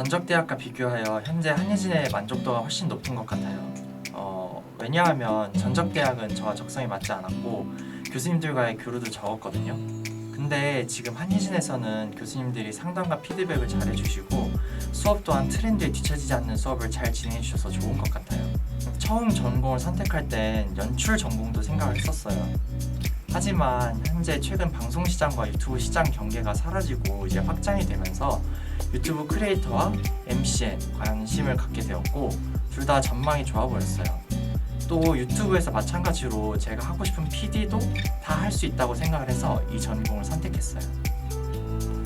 전적 대학과 비교하여 현재 한예진의 만족도가 훨씬 높은 것 같아요. 어, 왜냐하면 전적 대학은 저와 적성이 맞지 않았고 교수님들과의 교류도 적었거든요. 근데 지금 한예진에서는 교수님들이 상담과 피드백을 잘 해주시고 수업 또한 트렌드에 뒤처지지 않는 수업을 잘 진행해 주셔서 좋은 것 같아요. 처음 전공을 선택할 땐 연출 전공도 생각을 했었어요. 하지만 현재 최근 방송 시장과 유튜브 시장 경계가 사라지고 이제 확장이 되면서 유튜브 크리에이터와 MC에 관심을 갖게 되었고 둘 다 전망이 좋아 보였어요. 또 유튜브에서 마찬가지로 제가 하고 싶은 PD도 다 할 수 있다고 생각을 해서 이 전공을 선택했어요.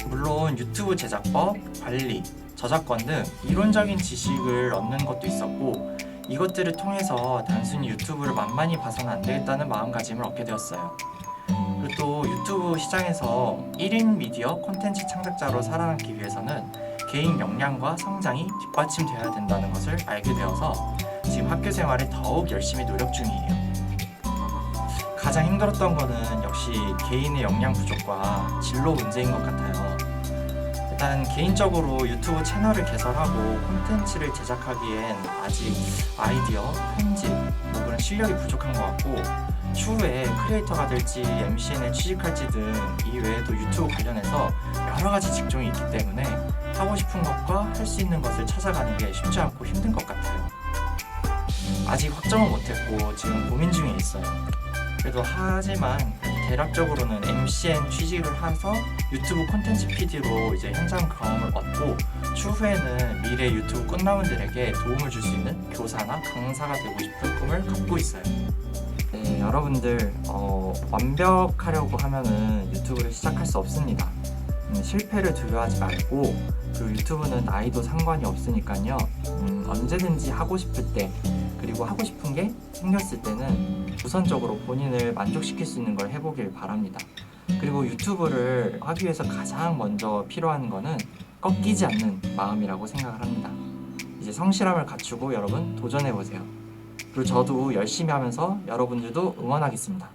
물론 유튜브 제작법, 관리, 저작권 등 이론적인 지식을 얻는 것도 있었고 이것들을 통해서 단순히 유튜브를 만만히 봐서는 안 되겠다는 마음가짐을 얻게 되었어요. 그리고 또 유튜브 시장에서 1인 미디어 콘텐츠 창작자로 살아남기 위해서는 개인 역량과 성장이 뒷받침되어야 된다는 것을 알게 되어서 지금 학교 생활에 더욱 열심히 노력 중이에요. 가장 힘들었던 거는 역시 개인의 역량 부족과 진로 문제인 것 같아요. 일단 개인적으로 유튜브 채널을 개설하고 콘텐츠를 제작하기엔 아직 아이디어, 편집, 뭐 그런 실력이 부족한 것 같고 추후에 크리에이터가 될지 MCN에 취직할지 등 이외에도 유튜브 관련해서 여러 가지 직종이 있기 때문에 하고 싶은 것과 할 수 있는 것을 찾아가는 게 쉽지 않고 힘든 것 같아요. 아직 확정은 못했고 지금 고민 중에 있어요. 그래도 하지만 대략적으로는 MCN 취직을 해서 유튜브 콘텐츠 PD로 이제 현장 경험을 얻고 추후에는 미래 유튜브 꽃나무들에게 도움을 줄 수 있는 교사나 강사가 되고 싶은 꿈을 갖고 있어요. 네, 여러분들 어, 완벽하려고 하면은 유튜브를 시작할 수 없습니다. 음, 실패를 두려워하지 말고 그리고 유튜브는 나이도 상관이 없으니까요. 음, 언제든지 하고 싶을 때 그리고 하고 싶은 게 생겼을 때는 우선적으로 본인을 만족시킬 수 있는 걸 해보길 바랍니다. 그리고 유튜브를 하기 위해서 가장 먼저 필요한 거는 꺾이지 않는 마음이라고 생각을 합니다. 이제 성실함을 갖추고 여러분 도전해 보세요. 그리고 저도 열심히 하면서 여러분들도 응원하겠습니다.